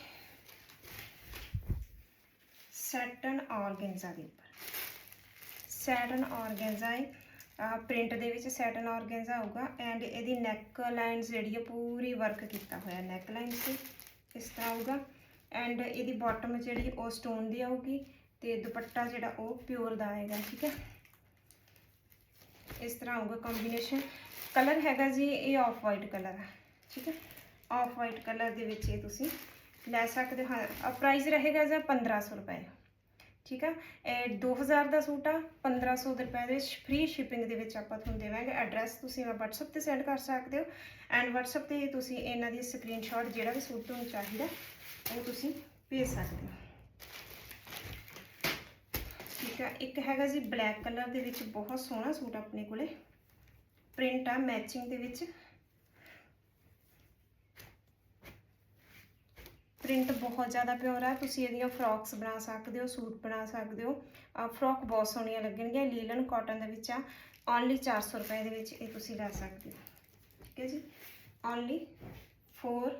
Speaker 1: ਸੈਟਨ ਆਰਗੈਂਜ਼ਾ ਦੇ ਉੱਪਰ। ਸੈਟਨ ਆਰਗੈਂਜ਼ਾ ਹੈ। ਪ੍ਰਿੰਟ ਦੇ ਵਿੱਚ ਸੈਟਨ ਆਰਗੈਂਜ਼ਾ ਆਊਗਾ ਐਂਡ ਇਹਦੀ ਨੈਕ ਲਾਈਨ ਜਿਹੜੀ ਹੈ ਪੂਰੀ ਵਰਕ ਕੀਤਾ ਹੋਇਆ ਨੈਕ ਲਾਈਨ ਤੇ, ਇਸ ਤਰ੍ਹਾਂ ਆਊਗਾ ਐਂਡ ਇਹਦੀ ਬਾਟਮ ਜਿਹੜੀ ਉਹ ਸਟੋਨ ਦੀ ਆਊਗੀ ਤੇ ਦੁਪੱਟਾ ਜਿਹੜਾ ਉਹ ਪਿਓਰ ਦਾ ਆਏਗਾ, ਠੀਕ ਹੈ। ਇਸ ਤਰ੍ਹਾਂ ਆਊਗਾ ਕੰਬੀਨੇਸ਼ਨ ਕਲਰ ਹੈਗਾ ਜੀ ਇਹ ਆਫ ਵਾਈਟ ਕਲਰ ਹੈ ਠੀਕ ਹੈ। ਆਫ ਵਾਈਟ ਕਲਰ ਦੇ ਵਿੱਚ ਇਹ ਤੁਸੀਂ ਲੈ ਸਕਦੇ ਹੋ। ਹਾਂ ਪ੍ਰਾਈਸ ਰਹੇਗਾ ਜੀ 1500 ਰੁਪਏ। ਠੀਕ ਆ? ਇਹ 2000 ਦਾ ਸੂਟ ਆ 1500 ਦੇ ਰੁਪਏ ਦੇ ਵਿੱਚ ਫ੍ਰੀ ਸ਼ਿਪਿੰਗ ਦੇ ਵਿੱਚ ਆਪਾਂ ਤੁਹਾਨੂੰ ਦੇਵਾਂਗੇ। ਐਡਰੈਸ ਤੁਸੀਂ ਮੈਂ WhatsApp ਤੇ ਸੈਂਡ ਕਰ ਸਕਦੇ ਹੋ। ਐਂਡ WhatsApp ਤੇ ਤੁਸੀਂ ਇਹਨਾਂ ਦੀ ਸਕਰੀਨਸ਼ਾਟ ਜਿਹੜਾ ਵੀ ਸੂਟ ਤੁਹਾਨੂੰ ਚਾਹੀਦਾ, ਉਹ ਤੁਸੀਂ ਭੇਜ ਸਕਦੇ ਹੋ। ਠੀਕ ਆ? ਇੱਕ ਹੈਗਾ ਜੀ ਬਲੈਕ ਕਲਰ ਦੇ ਵਿੱਚ ਬਹੁਤ ਸੋਹਣਾ ਸੂਟ ਆਪਣੇ ਕੋਲੇ। ਪ੍ਰਿੰਟ ਆ ਮੈਚਿੰਗ ਦੇ ਵਿੱਚ। ਪ੍ਰਿੰਟ ਬਹੁਤ ਜ਼ਿਆਦਾ ਪਿਓਰ ਆ। ਤੁਸੀਂ ਇਹਦੀਆਂ ਫਰੋਕਸ ਬਣਾ ਸਕਦੇ ਹੋ, ਸੂਟ ਬਣਾ ਸਕਦੇ ਹੋ। ਫਰੋਕ ਬਹੁਤ ਸੋਹਣੀਆਂ ਲੱਗਣਗੀਆਂ, ਲੀਲਨ ਕਾਟਨ ਦੇ ਵਿੱਚ ਆ। ਓਨਲੀ 400 ਰੁਪਏ ਦੇ ਵਿੱਚ ਇਹ ਤੁਸੀਂ ਲੈ ਸਕਦੇ ਹੋ। ਠੀਕ ਹੈ ਜੀ? ਓਨਲੀ 400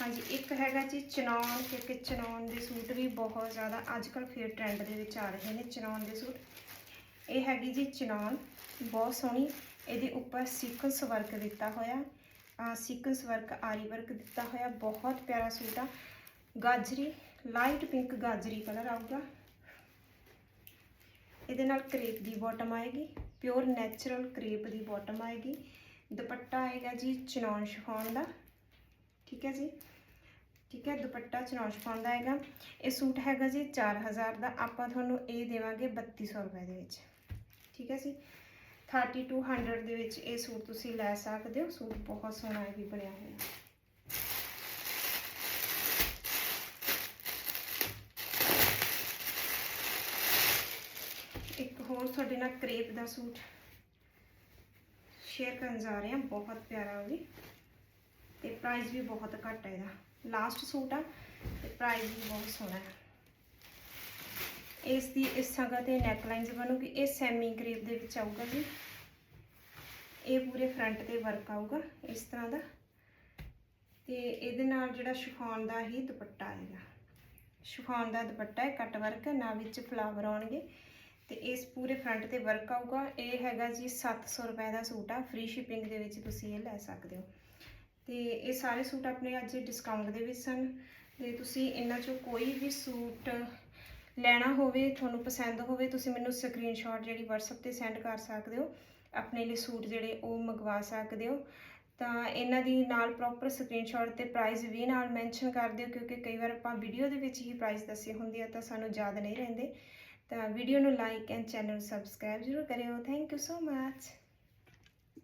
Speaker 1: ਹਾਂਜੀ, ਇੱਕ ਹੈਗਾ ਜੀ ਚਨੌਨ ਕਿਉਂਕਿ ਚਨੌਨ ਦੇ ਸੂਟ ਵੀ ਬਹੁਤ ਜ਼ਿਆਦਾ ਅੱਜ ਕੱਲ੍ਹ ਫੇਰ ਟ੍ਰੈਂਡ ਦੇ ਵਿੱਚ ਆ ਰਹੇ ਨੇ ਚਨੌਨ ਦੇ ਸੂਟ। ਇਹ ਹੈਗੀ ਜੀ ਚਨੌਨ ਬਹੁਤ ਸੋਹਣੀ। ਇਹਦੇ ਉੱਪਰ ਸੀਕੁਐਂਸ ਵਰਕ ਦਿੱਤਾ ਹੋਇਆ। ਸੀਕੁਐਂਸ ਵਰਕ, ਆਰੀ ਵਰਕ ਦਿੱਤਾ ਹੋਇਆ, ਬਹੁਤ ਪਿਆਰਾ ਸੂਟ ਆ। ਗਾਜਰੀ, ਲਾਈਟ ਪਿੰਕ ਗਾਜਰੀ ਕਲਰ ਆਊਗਾ। ਇਹਦੇ ਨਾਲ ਕਰੇਪ ਦੀ ਬਾਟਮ ਆਏਗੀ, ਪਿਓਰ ਨੈਚੁਰਲ ਕਰੇਪ ਦੀ ਬਾਟਮ ਆਏਗੀ। ਦੁਪੱਟਾ ਆਏਗਾ ਜੀ ਚਨੌਨ ਸ਼ਿਫੋਨ ਦਾ। ਠੀਕ ਹੈ ਜੀ? ਠੀਕ ਹੈ, ਦੁਪੱਟਾ ਚਨੌਨ ਸ਼ਿਫੋਨ ਦਾ ਆਏਗਾ। ਇਹ ਸੂਟ ਹੈਗਾ ਜੀ 4000 ਦਾ। ਆਪਾਂ ਤੁਹਾਨੂੰ ਇਹ ਦੇਵਾਂਗੇ 3200 ਰੁਪਏ ਦੇ ਵਿੱਚ। ਠੀਕ ਹੈ ਜੀ? 3200 ਦੇ ਵਿੱਚ ਇਹ ਸੂਟ ਤੁਸੀਂ ਲੈ ਸਕਦੇ ਹੋ। ਸੂਟ ਬਹੁਤ ਸੋਹਣਾ ਇਹ ਵੀ ਬਣਿਆ ਹੋਇਆ। ਇੱਕ ਹੋਰ ਤੁਹਾਡੇ ਨਾਲ ਕਰੇਪ ਦਾ ਸੂਟ ਸ਼ੇਅਰ ਕਰਨ ਜਾ ਰਹੇ ਹਾਂ। ਬਹੁਤ ਪਿਆਰਾ ਉਹ ਵੀ ਤੇ ਪ੍ਰਾਈਸ ਵੀ ਬਹੁਤ ਘੱਟ ਹੈ ਇਹਦਾ। ਲਾਸਟ ਸੂਟ ਆ ਤੇ ਪ੍ਰਾਈਸ ਵੀ ਬਹੁਤ ਸੋਹਣਾ ਹੈ। ਇਸ ਦੀ ਇਸ ਜਗ੍ਹਾ ਤੇ ਨੈਕ ਲਾਈਨਸ ਬਣੂਗੀ। ਇਹ ਸੈਮੀ ਕਰੇਪ ਦੇ ਵਿੱਚ ਆਊਗਾ ਜੀ। ਇਹ ਪੂਰੇ ਫਰੰਟ ਤੇ ਵਰਕ ਆਊਗਾ, ਇਸ ਤਰ੍ਹਾਂ ਦਾ। ਤੇ ਇਹਦੇ ਨਾਲ ਜਿਹੜਾ ਸ਼ਿਫੋਨ ਦਾ ਹੀ ਦੁਪੱਟਾ ਆਏਗਾ। ਸ਼ਿਫੋਨ ਦਾ ਦੁਪੱਟਾ ਹੈ ਕੱਟ ਵਰਕ ਨਾ ਵਿੱਚ ਫਲਾਵਰ ਆਉਣਗੇ। ਤੇ ਇਸ ਪੂਰੇ ਫਰੰਟ ਤੇ ਵਰਕ ਆਊਗਾ। ਇਹ ਹੈਗਾ ਜੀ 700 ਰੁਪਏ ਦਾ ਸੂਟ ਆ। ਫ੍ਰੀ ਸ਼ਿਪਿੰਗ ਦੇ ਵਿੱਚ ਤੁਸੀਂ ਇਹ ਲੈ ਸਕਦੇ ਹੋ। ਤੇ ਇਹ ਸਾਰੇ ਸੂਟ ਆਪਣੇ ਅੱਜ ਡਿਸਕਾਊਂਟ ਦੇ ਵਿੱਚ ਸਨ। ਤੇ ਤੁਸੀਂ ਇਹਨਾਂ ਚੋਂ ਕੋਈ ਵੀ ਸੂਟ ਲੈਣਾ ਹੋਵੇ, ਤੁਹਾਨੂੰ ਪਸੰਦ ਹੋਵੇ, ਤੁਸੀਂ ਮੈਨੂੰ ਸਕਰੀਨਸ਼ਾਟ ਜਿਹੜੀ WhatsApp ਤੇ ਸੈਂਡ ਕਰ ਸਕਦੇ ਹੋ। ਆਪਣੇ ਲਈ ਸੂਟ ਜਿਹੜੇ ਉਹ ਮੰਗਵਾ ਸਕਦੇ ਹੋ। ਤਾਂ ਇਹਨਾਂ ਦੀ ਨਾਲ ਪ੍ਰੋਪਰ ਸਕਰੀਨਸ਼ਾਟ ਤੇ ਪ੍ਰਾਈਸ ਵੀ ਨਾਲ ਮੈਂਸ਼ਨ ਕਰ ਦਿਓ, ਕਿਉਂਕਿ ਕਈ ਵਾਰ ਆਪਾਂ ਵੀਡੀਓ ਦੇ ਵਿੱਚ ਹੀ ਪ੍ਰਾਈਸ ਦੱਸੇ ਹੁੰਦੇ ਆ ਤਾਂ ਸਾਨੂੰ ਯਾਦ ਨਹੀਂ ਰਹਿੰਦੇ। ਤਾਂ ਵੀਡੀਓ ਨੂੰ ਲਾਈਕ ਐਂਡ ਚੈਨਲ ਸਬਸਕ੍ਰਾਈਬ ਜ਼ਰੂਰ ਕਰਿਓ। Thank you so much